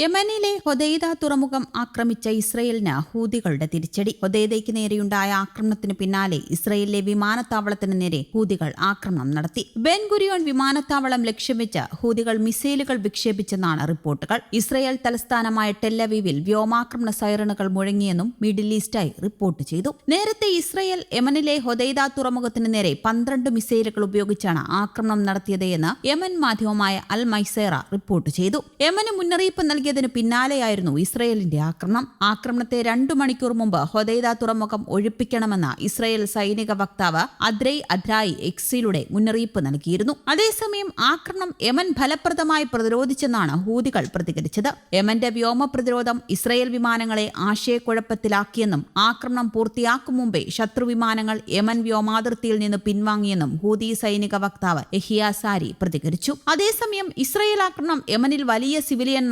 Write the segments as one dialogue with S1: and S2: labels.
S1: യമനിലെ ഹൊദൈദ തുറമുഖം ആക്രമിച്ച ഇസ്രയേലിന് ഹൂതികളുടെ തിരിച്ചടി. ഹൊദൈദയ്ക്ക് നേരെയുണ്ടായ ആക്രമണത്തിന് പിന്നാലെ ഇസ്രയേലിലെ വിമാനത്താവളത്തിന് നേരെ ഹൂതികൾ ആക്രമണം നടത്തി. ബെൻഗുരിയോൺ വിമാനത്താവളം ലക്ഷ്യം വെച്ച് ഹൂതികൾ മിസൈലുകൾ വിക്ഷേപിച്ചെന്നാണ് റിപ്പോർട്ടുകൾ. ഇസ്രയേൽ തലസ്ഥാനമായ ടെല്ലവീവിൽ വ്യോമാക്രമണ സൈറണുകൾ മുഴങ്ങിയെന്നും മിഡിൽ ഈസ്റ്റായി റിപ്പോർട്ട് ചെയ്തു. നേരത്തെ ഇസ്രയേൽ യമനിലെ ഹൊദൈദ തുറമുഖത്തിന് നേരെ പന്ത്രണ്ട് മിസൈലുകൾ ഉപയോഗിച്ചാണ് ആക്രമണം നടത്തിയത് എന്ന് യമൻ മാധ്യമമായ അൽ മൈസേറ റിപ്പോർട്ട് ചെയ്തു. യമന് മുന്നറിയിപ്പ് നൽകിയതിനു പിന്നാലെയായിരുന്നു ഇസ്രയേലിന്റെ ആക്രമണം. ആക്രമണത്തെ രണ്ടു മണിക്കൂർ മുമ്പ് ഹൊദൈദ തുറമുഖം ഒഴിപ്പിക്കണമെന്ന ഇസ്രയേൽ സൈനിക വക്താവ് അദ്രൈ അദ്രായി എക്സിലൂടെ മുന്നറിയിപ്പ് നൽകിയിരുന്നു. അതേസമയം ആക്രമണം യമൻ ഫലപ്രദമായി പ്രതിരോധിച്ചെന്നാണ് ഹൂതികൾ പ്രതികരിച്ചത്. യമന്റെ വ്യോമ പ്രതിരോധം ഇസ്രയേൽ വിമാനങ്ങളെ ആശയക്കുഴപ്പത്തിലാക്കിയെന്നും ആക്രമണം പൂർത്തിയാക്കും മുമ്പേ ശത്രു വിമാനങ്ങൾ യമൻ വ്യോമാതിർത്തിയിൽ നിന്ന് പിൻവാങ്ങിയെന്നും ഹൂതി സൈനിക വക്താവ് എഹിയാസാരി പ്രതികരിച്ചു. അതേസമയം ഇസ്രയേൽ ആക്രമണം യമനിൽ വലിയ സിവിലിയൻ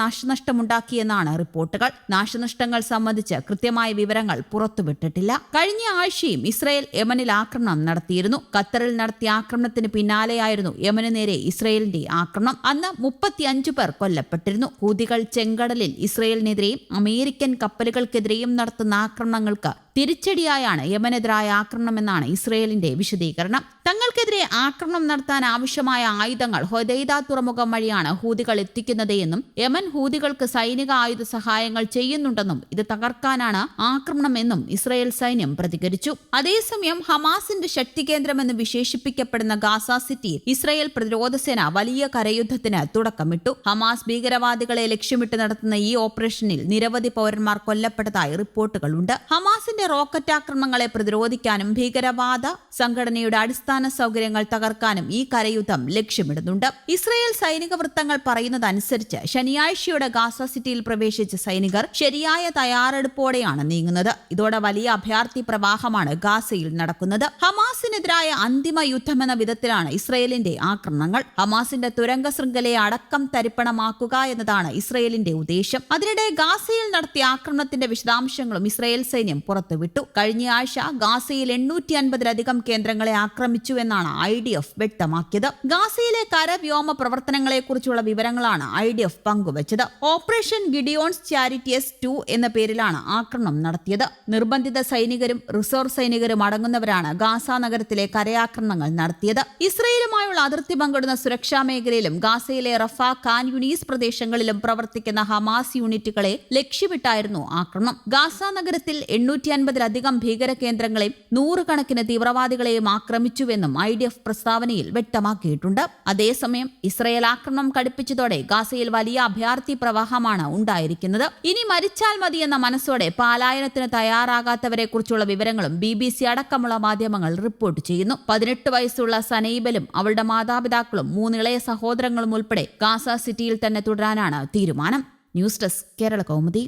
S1: നാശനഷ്ടമുണ്ടാക്കിയെന്നാണ് റിപ്പോർട്ടുകൾ. നാശനഷ്ടങ്ങൾ സംബന്ധിച്ച് കൃത്യമായ വിവരങ്ങൾ പുറത്തുവിട്ടിട്ടില്ല. കഴിഞ്ഞ ആഴ്ചയും ഇസ്രയേൽ യമനിൽ ആക്രമണം നടത്തിയിരുന്നു. ഖത്തറിൽ നടത്തിയ ആക്രമണത്തിന് പിന്നാലെയായിരുന്നു യമന് നേരെ ഇസ്രയേലിന്റെ ആക്രമണം. അന്ന് മുപ്പത്തിയഞ്ചു പേർ കൊല്ലപ്പെട്ടിരുന്നു. ഹൂതികൾ ചെങ്കടലിൽ ഇസ്രയേലിനെതിരെയും അമേരിക്കൻ കപ്പലുകൾക്കെതിരെയും നടത്തുന്ന ആക്രമണങ്ങൾക്ക് തിരിച്ചടിയായാണ് യമനെതിരായ ആക്രമണമെന്നാണ് ഇസ്രയേലിന്റെ വിശദീകരണം. തങ്ങൾക്കെതിരെ ആക്രമണം നടത്താൻ ആവശ്യമായ ആയുധങ്ങൾ ഹൊദൈദ തുറമുഖം വഴിയാണ് ഹൂതികൾ എത്തിക്കുന്നത് എന്നും യമൻ ഹൂതികൾക്ക് സൈനിക ആയുധ സഹായങ്ങൾ ചെയ്യുന്നുണ്ടെന്നും ഇത് തകർക്കാനാണ് ആക്രമണമെന്നും ഇസ്രയേൽ സൈന്യം പ്രതികരിച്ചു. അതേസമയം ഹമാസിന്റെ ശക്തി കേന്ദ്രമെന്ന് വിശേഷിപ്പിക്കപ്പെടുന്ന ഗാസ സിറ്റിയിൽ ഇസ്രയേൽ പ്രതിരോധ സേന വലിയ കരയുദ്ധത്തിന് തുടക്കമിട്ടു. ഹമാസ് ഭീകരവാദികളെ ലക്ഷ്യമിട്ട് നടത്തുന്ന ഈ ഓപ്പറേഷനിൽ നിരവധി പൗരന്മാർ കൊല്ലപ്പെട്ടതായി റിപ്പോർട്ടുകളുണ്ട്. ഹമാസിന്റെ റോക്കറ്റ് ആക്രമണങ്ങളെ പ്രതിരോധിക്കാനും ഭീകരവാദ സംഘടനയുടെ അടിസ്ഥാന സൗകര്യങ്ങൾ തകർക്കാനും ഈ കരയുദ്ധം ലക്ഷ്യമിടുന്നുണ്ട്. ഇസ്രയേൽ സൈനിക വൃത്തങ്ങൾ പറയുന്നതനുസരിച്ച് ശനിയാഴ്ചയുടെ ഗാസ സിറ്റിയിൽ പ്രവേശിച്ച സൈനികർ ശരിയായ തയ്യാറെടുപ്പോടെയാണ് നീങ്ങുന്നത്. ഇതോടെ വലിയ അഭയാർത്ഥി പ്രവാഹമാണ് ഗാസയിൽ നടക്കുന്നത്. ഹമാസിനെതിരായ അന്തിമ യുദ്ധമെന്ന വിധത്തിലാണ് ഇസ്രയേലിന്റെ ആക്രമണങ്ങൾ. ഹമാസിന്റെ തുരങ്ക ശൃംഖലയെ അടക്കം തരിപ്പണമാക്കുക എന്നതാണ് ഇസ്രയേലിന്റെ ഉദ്ദേശം. അതിനിടെ ഗാസയിൽ നടത്തിയ ആക്രമണത്തിന്റെ വിശദാംശങ്ങളും ഇസ്രയേൽ സൈന്യം പുറത്തുവിട്ടു കഴിഞ്ഞയാഴ്ച ഗാസയിൽ എണ്ണൂറ്റി അൻപതിലധികം കേന്ദ്രങ്ങളെ ആക്രമിച്ചു എന്നാണ് ഐ ഡി എഫ് വ്യക്തമാക്കിയത്. ഗാസയിലെ കരവ്യോമ പ്രവർത്തനങ്ങളെക്കുറിച്ചുള്ള വിവരങ്ങളാണ് ഐ ഡി എഫ് പങ്കുവച്ചത്. ഓപ്പറേഷൻ ഗിഡിയോൺസ് ചാരിറ്റിയസ് ടു എന്ന പേരിലാണ് ആക്രമണം നടത്തിയത്. നിർബന്ധിത സൈനികരും റിസർവ് സൈനികരും അടങ്ങുന്നവരാണ് ഗാസ നഗരത്തിലെ കരയാക്രമണങ്ങൾ നടത്തിയത്. ഇസ്രയേലുമായുള്ള അതിർത്തി പങ്കിടുന്ന സുരക്ഷാ മേഖലയിലും ഗാസയിലെ റഫ ഖാൻ യുനീസ് പ്രദേശങ്ങളിലും പ്രവർത്തിക്കുന്ന ഹമാസ് യൂണിറ്റുകളെ ലക്ഷ്യമിട്ടായിരുന്നു ആക്രമണം. ഗാസ നഗരത്തിൽ എണ്ണൂറ്റി അൻപതിലധികം ഭീകര കേന്ദ്രങ്ങളെയും നൂറുകണക്കിന് തീവ്രവാദികളെയും ആക്രമിച്ചുവെന്നും ഐ ഡി എഫ് പ്രസ്താവനയിൽ വ്യക്തമാക്കിയിട്ടുണ്ട്. അതേസമയം ഇസ്രയേൽ ആക്രമണം കടുപ്പിച്ചതോടെ ഗാസയിൽ വലിയ അഭയാർത്ഥി പ്രവാഹമാണ് ഉണ്ടായിരിക്കുന്നത്. ഇനി മരിച്ചാൽ മതി എന്ന മനസ്സോടെ പാലായനത്തിന് തയ്യാറാകാത്തവരെ കുറിച്ചുള്ള വിവരങ്ങളും ബി ബി സി അടക്കമുള്ള മാധ്യമങ്ങൾ റിപ്പോർട്ട് ചെയ്യുന്നു. പതിനെട്ട് വയസ്സുള്ള സനൈബലും അവളുടെ മാതാപിതാക്കളും മൂന്നിളയ സഹോദരങ്ങളും ഉൾപ്പെടെ ഗാസ സിറ്റിയിൽ തന്നെ തുടരാനാണ് തീരുമാനം. News desk Kerala Kaumudi.